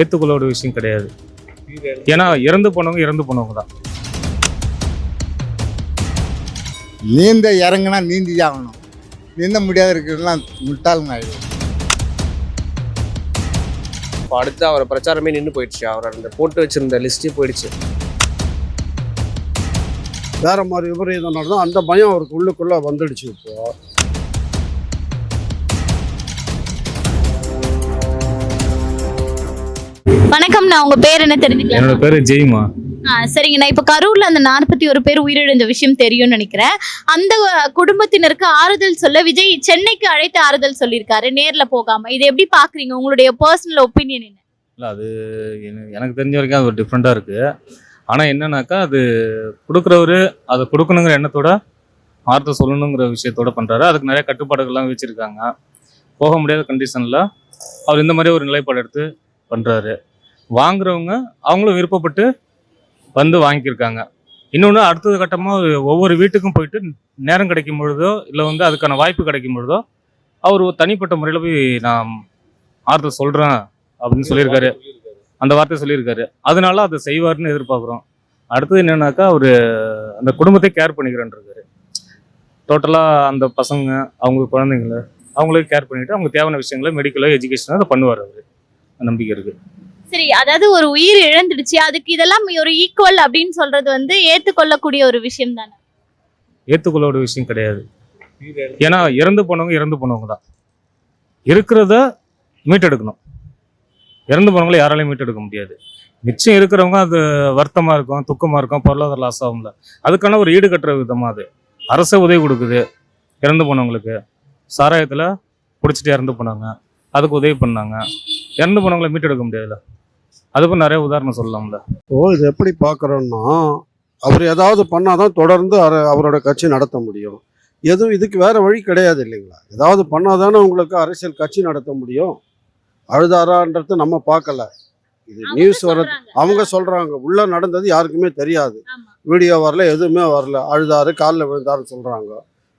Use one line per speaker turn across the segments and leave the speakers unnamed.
ஏற்றுக்கொள்ள விஷயம் கிடையாது. ஏன்னா இறந்து போனவங்க இறந்து போனவங்க தான்.
நீந்த இறங்குனா நீந்தி ஆகணும். நீந்த முடியாத இருக்கிறதுலாம் முட்டாளுங்க ஆயிடும்
இப்போ அடுத்து அவரை பிரச்சாரமே நின்று போயிடுச்சு. அவர் அந்த போட்டு வச்சிருந்த லிஸ்ட்டே போயிடுச்சு.
வேற மாதிரி விபரீதம் நடந்தா அந்த பயம் அவருக்கு உள்ளுக்குள்ள வந்துடுச்சு இப்போ.
வணக்கம்ண்ணா உங்க பேர் என்ன தெரிஞ்சுக்கலாம்?
என்னோட பேர் ஜெய்மா.
சரிங்கண்ணா இப்போ கரூர்ல அந்த நாற்பத்தி ஒரு பேர் உயிரிழந்த விஷயம் தெரியும்னு நினைக்கிறேன். அந்த குடும்பத்தினருக்கு ஆறுதல் சொல்ல விஜய் சென்னைக்கு அழைத்து ஆறுதல் சொல்லியிருக்காரு. நேர்ல போகாம. இதை எப்படி பாக்குறீங்க? உங்களுடைய பர்சனல் ஒப்பீனியன் என்ன?
இல்லை அது எனக்கு- தெரிஞ்ச வரைக்கும் அது ஒரு டிஃப்ரெண்ட்டாக இருக்குது ஆனால் என்னன்னாக்கா அது கொடுக்குறவர் அதை கொடுக்கணுங்கிற எண்ணத்தோட ஆர்த்த சொல்லணுங்கிற விஷயத்தோட பண்ணுறாரு அதுக்கு நிறைய கட்டுப்பாடுகள்லாம் வச்சுருக்காங்க போக முடியாத கண்டிஷனில் அவர் இந்த மாதிரி ஒரு நிலைப்பாடு எடுத்து பண்ணுறாரு வாங்குறவங்க அவங்களும் விருப்பப்பட்டு வந்து வாங்கியிருக்காங்க. இன்னொன்று அடுத்தது கட்டமாக ஒவ்வொரு வீட்டுக்கும் போயிட்டு நேரம் கிடைக்கும் பொழுதோ இல்லை வந்து அதுக்கான வாய்ப்பு கிடைக்கும் பொழுதோ அவர் ஒரு தனிப்பட்ட முறையில் போய் நான் ஆறுதல் சொல்கிறேன் அப்படின்னு சொல்லியிருக்காரு. அந்த வார்த்தை சொல்லியிருக்காரு. அதனால அதை செய்வார்னு எதிர்பார்க்குறோம். அடுத்தது என்னன்னாக்கா அவர் அந்த குடும்பத்தை கேர் பண்ணிக்கிறேன்ருக்காரு. டோட்டலாக அந்த பசங்க அவங்க குழந்தைங்கள அவங்களுக்கு கேர் பண்ணிவிட்டு அவங்க தேவையான விஷயங்களை மெடிக்கலோ எஜுகேஷனோ அதை பண்ணுவார் அவர். நம்பிக்கை இருக்குது
சரி அதாவது ஒரு உயிர் இழந்துடுச்சு அதுக்கு இதெல்லாம் ஒரு ஈக்குவல் அப்படின்னு சொல்றது வந்து ஏத்துக்கொள்ளக்கூடிய ஒரு விஷயம் தானே?
ஏற்றுக்கொள்ள ஒரு விஷயம் கிடையாது. ஏன்னா இறந்து போனவங்க இறந்து போனவங்க தான். இருக்கிறத மீட்டெடுக்கணும். இறந்து போனவங்கள யாராலையும் மீட்டெடுக்க முடியாது. மிச்சம் இருக்கிறவங்க அது வருத்தமாக இருக்கும் துக்கமாக இருக்கும் பொருளாதார லாஸ் ஆகும்ல அதுக்கான ஒரு ஈடு கட்டுற விதமாக அது. அரசு உதவி கொடுக்குது இறந்து போனவங்களுக்கு. சாராயத்தில் பிடிச்சிட்டு இறந்து போனாங்க. அதுக்கு உதவி பண்ணாங்க. இறந்து போனவங்கள மீட்டெடுக்க முடியாதுல்ல. அதுக்கும் நிறைய உதாரணம் சொல்லலாம்ல.
ஓ இது எப்படி பார்க்குறோன்னா அவர் ஏதாவது பண்ணாதான் தொடர்ந்து அவரோட கட்சி நடத்த முடியும். எதுவும் இதுக்கு வேற வழி கிடையாது இல்லைங்களா? ஏதாவது பண்ணாதானே உங்களுக்கு அரசியல் கட்சி நடத்த முடியும். அழுதாரான்றது நம்ம பார்க்கல. இது நியூஸ் வர அவங்க சொல்றாங்க. உள்ள நடந்தது யாருக்குமே தெரியாது. வீடியோ வரல எதுவுமே வரல. அழுதாரு காலில் விழுந்தாருன்னு சொல்றாங்க.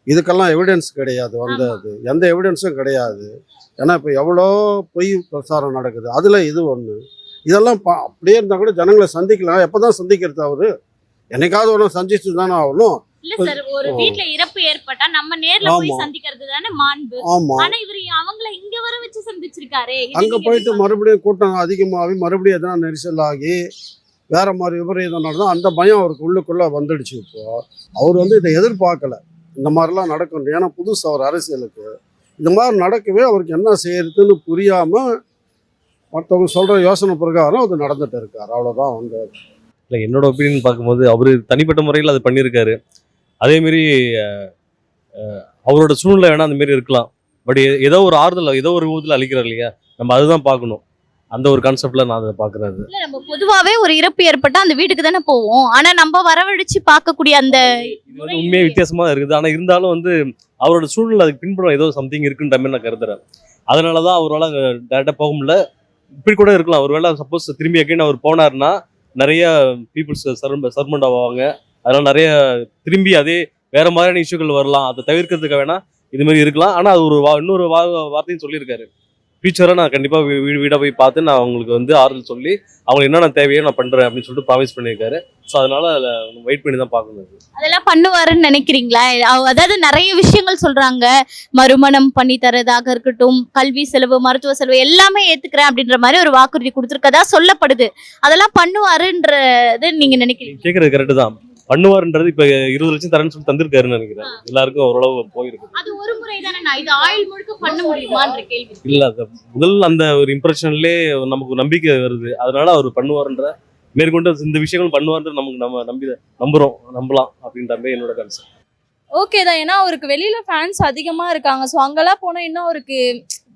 இதுக்கெல்லாம் எவிடன்ஸ் கிடையாது வந்தது. எந்த எவிடன்ஸும் கிடையாது. ஏன்னா இப்போ எவ்வளோ பொய் பிரசாரம் நடக்குது. அதில் இது ஒன்று இதெல்லாம் பா- அப்படியே இருந்தால் கூட ஜனங்களை சந்திக்கலாம். எப்போ தான் சந்திக்கிறது அவரு? என்னைக்காவது ஒன்று சந்திச்சு தானே ஆகணும்.
இல்ல சார் ஒரு
ஓ.
வீட்ல இறப்பு ஏற்பட்டா நம்ம நேர்ல போய்
ஆமா.
சந்திக்கிறது தானே மாண்பு.
ஆமாம்
ஆனா இவரு அவங்கள இங்க வர வச்சு சந்திச்சிருக்காரே. இதை
அங்கே
நீங்க
போயிட்டு மறுபடியும் கூட்டம் அதிகமாகி மறுபடியும் எதனா நெரிசல் ஆகி வேற மாதிரி விபரீதம் நடந்தால் அந்த பயம் அவருக்கு உள்ளுக்குள்ளே வந்துடுச்சு இப்போ. அவர் வந்து இதை எதிர்பார்க்கல. இந்த மாதிரிலாம் நடக்கும் ஏன்னா புதுசு அவர் அரசியலுக்கு. இந்த மாதிரி நடக்கவே அவருக்கு என்ன செய்யறதுன்னு புரியாமல் மற்றவங்க சொல்கிற யோசனை பிரகாரம் அது நடந்துட்டு இருக்கார். அவ்வளோதான் வந்து
இல்லை என்னோட ஒப்பீனியன் பார்க்கும்போது அவர் தனிப்பட்ட முறையில் அது பண்ணியிருக்காரு. அதேமாரி அவரோட சூழ்நிலை வேணால் அந்த மாரி இருக்கலாம். பட் ஏதோ ஒரு ஆறுதல் ஏதோ ஒரு விதத்தில் அளிக்கிறார் இல்லையா? நம்ம அதுதான் பார்க்கணும். அந்த ஒரு கான்செப்டில் நான் அதை பார்க்குறது.
இல்ல நம்ம பொதுவாவே ஒரு இறப்பு ஏற்பட்டா அந்த வீட்டுக்கு தானே போவோம். ஆனா நம்ம வரவழைச்சு பார்க்கக்கூடிய அந்த
இது வந்து உண்மையாக வித்தியாசமாக இருக்குது. ஆனால் இருந்தாலும் வந்து அவரோட சூழ்நிலை அதுக்கு பின்புறம் ஏதோ சம்திங் இருக்குன்ற மாதிரி நான் கருதுறேன். அதனால தான் அவரால் அங்கே டேரெக்டாக போக முடியல. இப்படி கூட இருக்கலாம். ஒருவேளை சப்போஸ் திரும்பி அகைன் அவர் போனாருன்னா நிறைய பீப்புள்ஸ் சர்ம சர்மண்ட் ஆவாங்க அதனால நிறைய திரும்பி அதே வேற மாதிரியான இஷ்யூக்கள் வரலாம். அதை தவிர்க்கிறதுக்கு வேணா இது மாதிரி இருக்கலாம். ஆனால் அது ஒரு வா இன்னொரு வா வார்த்தையும் சொல்லியிருக்காரு. ஃபியூச்சராக நான் கண்டிப்பாக வீடு வீடாக போய் பார்த்து நான் அவங்களுக்கு வந்து ஆறுதல் சொல்லி அவங்களுக்கு என்னென்ன தேவையோ நான் பண்ணுறேன் அப்படின்னு சொல்லிட்டு ப்ராமிஸ் பண்ணியிருக்காரு. ஸோ அதனால அதில் வெயிட் பண்ணி தான் பார்க்கணும்
அதெல்லாம் பண்ணுவாருன்னு நினைக்கிறீங்களா? அதாவது நிறைய விஷயங்கள் சொல்றாங்க. மறுமணம் பண்ணி தரதாக இருக்கட்டும் கல்வி செலவு மருத்துவ செலவு எல்லாமே ஏத்துக்கிறேன் அப்படின்ற மாதிரி ஒரு வாக்குறுதி கொடுத்துருக்கதா சொல்லப்படுது. அதெல்லாம் பண்ணுவாருன்றது நீங்க நினைக்கிறீங்க?
கேட்கறது கரெக்டு தான். பண்ணுவாருன்றது இப்போ இருபது லட்சம் தரேன்னு சொல்லி தந்திருக்காருன்னு நினைக்கிறேன். எல்லாருக்கும் ஓரளவு போயிருக்கு.
அது ஒரு முறை தானே நான் இது ஆயுள் முழுக்க பண்ண முடியுமான்ற கேள்வி.
இல்ல அது முதல் அந்த ஒரு இம்ப்ரெஷன்லேயே நமக்கு நம்பிக்கை வருது. அதனால அவர் பண்ணுவாருன்ற மேற்கொண்டு இந்த விஷயங்கள் பண்ணுவார்ன்ற நமக்கு நம்ம நம்பி நம்புறோம் நம்பலாம் அப்படின்ற மாதிரி என்னோட கன்செப்ட்
ஓகே தான். ஏன்னா அவருக்கு வெளியில ஃபேன்ஸ் அதிகமா இருக்காங்க. ஸோ அங்கெல்லாம் போனா இன்னும் அவருக்கு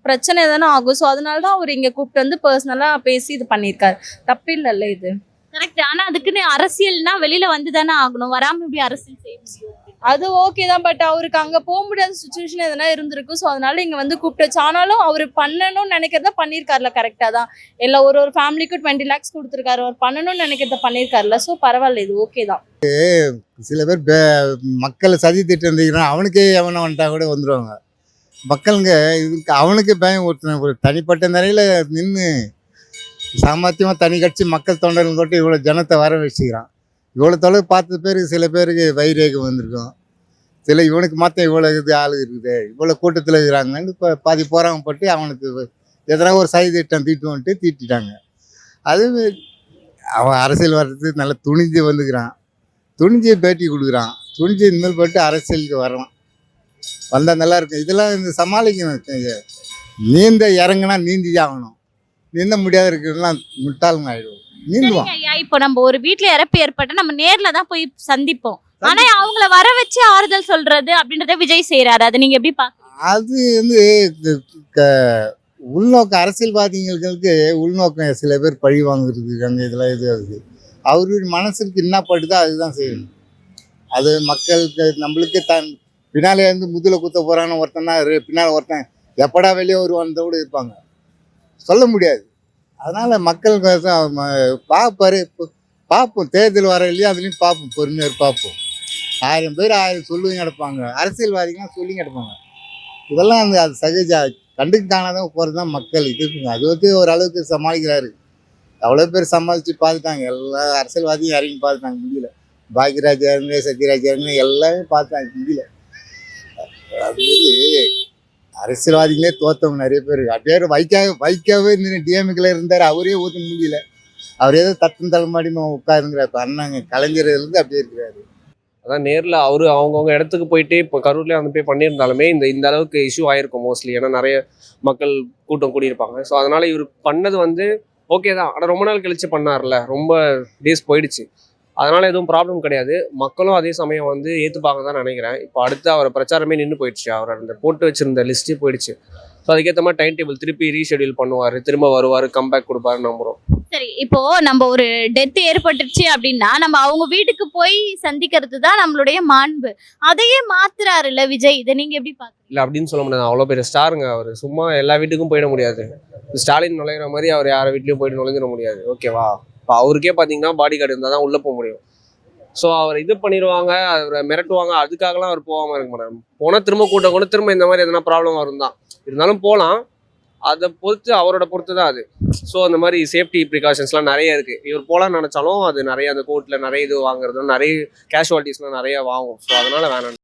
பிரச்சனை தானே ஆகும். ஸோ அதனால தான் அவர் இங்க கூப்பிட்டு வந்து பர்சனலா பேசி இது பண்ணியிருக்காரு. தப்பு இல்லைல்ல இது.
கரெக்ட் ஆனா அதுக்குன்னு அரசியல்னா வெளியில வந்து தானே ஆகணும். வராம இப்படி அரசியல் செய்ய முடியும்?
அது ஓகே தான் பட் அவருக்கு அங்க போக முடியாத சுச்சுவேஷன் எதனா இருந்திருக்கு ஸோ அதனால இங்க வந்து கூப்பிட்டு ஆனாலும் அவர் பண்ணணும்னு நினைக்கிறத பண்ணியிருக்காருல கரெக்டாக தான். எல்லா ஒரு ஒரு ஃபேமிலிக்கும் டுவெண்ட்டி லேக்ஸ் கொடுத்துருக்காரு. அவர் பண்ணணும்னு நினைக்கிறத பண்ணியிருக்காருல. ஸோ பரவாயில்ல இது ஓகே தான்.
சில பேர் மக்களை சதி திட்டு இருந்தீங்கன்னா அவனுக்கே எவனை வந்துட்டா கூட வந்துடுவாங்க மக்களுங்க இதுக்கு அவனுக்கு பயம் ஒருத்தன் ஒரு தனிப்பட்ட நிலையில் நின்று சாமர்த்தியமாக தனி கட்சி மக்கள் தொண்டர்கள் கொண்டு இவ்வளோ ஜனத்தை வர வச்சுக்கிறான். இவ்வளோ தொலைவு பார்த்த பேருக்கு சில பேருக்கு வைரேகம் வந்திருக்கும். சில இவனுக்கு மாற்றம் இவ்வளோ இது ஆள் இருக்குது. இவ்வளோ கூட்டத்தில் இருக்கிறாங்கன்னு இப்போ பாதி போகிறாங்க போட்டு அவனுக்கு எதனா ஒரு சதி திட்டம் தீட்டுவோன்ட்டு தீட்டிட்டாங்க. அது அவன் அரசியல் வர்றதுக்கு நல்லா துணிஞ்சு வந்துக்கிறான். துணிஞ்சு பேட்டி கொடுக்குறான். துணிஞ்சு இனிமேல் போட்டு அரசியலுக்கு வரான் வந்தால் நல்லா இருக்கும். இதெல்லாம் இந்த சமாளிக்கணும். நீந்த இறங்குனா நீந்தி ஆகணும். நீந்த முடியாத இருக்கிறதுலாம் முட்டாளுங்க ஆயிடுவோம்.
சரிங்க ஐயா இப்போ நம்ம ஒரு வீட்ல இறப்பு ஏற்பட்டா நம்ம நேர்ல தான் போய் சந்திப்போம். ஆனா அவங்கள வர வச்சு ஆறுதல் சொல்றது அப்படின்றத விஜய் செய்யறாரு அதை நீங்க எப்படி பாக்குறீங்க
அது வந்து க- உள்நோக்க அரசியல்வாதிகளுக்கு உள்நோக்கம் சில பேர் பழி வாங்குறது அங்கே இதெல்லாம் இது ஆகுது அவருடைய மனசுக்கு என்ன படுதோ அதுதான் செய்யணும். அது மக்களுக்கு நம்மளுக்கு தன். பின்னாலே இருந்து முதுல குத்த போறான்னு ஒருத்தன் தான் இரு- பின்னால ஒருத்தன் எப்படா வெளியே வருவான்னு கூட இருப்பாங்க. சொல்ல முடியாது. அதனால் மக்கள் பார்ப்பாரு இப்போ பார்ப்போம் தேர்தல் வர இல்லையா அதுலேயும் பார்ப்போம் பொறுமையாக பார்ப்போம் ஆயிரம் பேர் ஆயிரம் சொல்லுவீங்க கிடப்பாங்க. அரசியல்வாதிகள்லாம் சொல்லி கிடப்பாங்க. இதெல்லாம் அந்த அது சகஜ கண்டுக்கு காணாதான் போகிறது தான் மக்கள். இதுக்குங்க அது வந்து ஓரளவுக்கு சமாளிக்கிறாரு. எவ்வளோ பேர் சமாளித்து பார்த்துட்டாங்க எல்லா அரசியல்வாதியும் இறங்கி பார்த்துட்டாங்க முடியல. பாக்யராஜ் இறங்க சத்யராஜ் இறங்க எல்லாமே பார்த்தாங்க முடியல. அது அரசியல்வாதிகளே தோத்தவங்க நிறைய பேர் அப்படியே வைக்கா வைக்காவே டிஎம்கில் இருந்தார். அவரே ஊற்ற முடியல. அவர் ஏதோ தத்தம் தலைமாடி உட்காருங்கிறார். இப்போ அண்ணாங்க கலைஞர்லேருந்து அப்படியே இருக்கிறாரு.
அதான் நேரில் அவர் அவங்கவுங்க இடத்துக்கு போயிட்டு இப்போ கரூர்லேயே வந்து போய் பண்ணியிருந்தாலுமே இந்த இந்த அளவுக்கு இஷ்யூ ஆயிருக்கும் மோஸ்ட்லி ஏன்னா நிறைய மக்கள் கூட்டம் கூடியிருப்பாங்க. ஸோ அதனால் இவர் பண்ணது வந்து ஓகே தான். ஆனால் ரொம்ப நாள் கழிச்சு பண்ணார்ல. ரொம்ப டேஸ் போயிடுச்சு. அதனால எதுவும் ப்ராப்ளம் கிடையாது. மக்களும் அதே சமயம் வந்து ஏற்றுப்பாங்க தான் நினைக்கிறேன். இப்போ அடுத்து அவரை பிரச்சாரமே நின்று போயிடுச்சு. அவர் அந்த போட்டு வச்சிருந்த லிஸ்ட்டே போயிடுச்சு. ஸோ அதுக்கேற்ற மாதிரி டைம் டேபிள் திருப்பி ரீஷெடியூல் பண்ணுவார். திரும்ப வருவார். கம்பேக் கொடுப்பாரு நம்புகிறோம்
சரி இப்போ நம்ம ஒரு டெத் ஏற்பட்டுச்சு அப்படின்னா நம்ம அவங்க வீட்டுக்கு போய் சந்திக்கிறது தான் நம்மளுடைய மாண்பு. அதையே மாத்துறாருல்ல விஜய்? இதை நீங்க எப்படி பாக்குறீங்க?
இல்லை அப்படின்னு சொல்ல முடியாது. அவ்வளோ பெரிய ஸ்டாருங்க அவர். சும்மா எல்லா வீட்டுக்கும் போயிட முடியாது. ஸ்டாலின் நுழையிற மாதிரி அவர் யார் வீட்லையும் போயிட்டு நுழைஞ்சிட முடியாது. ஓகேவா இப்போ அவருக்கே பார்த்தீங்கன்னா பாடி கார்டு இருந்தால் தான் உள்ளே போக முடியும். ஸோ அவர் இது பண்ணிடுவாங்க அவரை மிரட்டுவாங்க அதுக்காகலாம் அவர் போகாமல் இருக்க மாட்டார். போனால் திரும்ப கூட்டம் கூட திரும்ப இந்த மாதிரி எதனா ப்ராப்ளம் வரும் தான் இருந்தாலும் போகலாம் அதை பொறுத்து அவரோட பொறுத்து தான் அது. ஸோ அந்த மாதிரி சேஃப்டி ப்ரிகாஷன்ஸ்லாம் நிறைய இருக்குது இவர் போகலான்னு நினச்சாலும் அது நிறைய அந்த கோர்ட்டில் நிறைய இது வாங்குறதும் நிறைய கேஷுவாலிட்டிஸ்லாம் நிறைய வாங்கும். ஸோ அதனால் வேணாம்.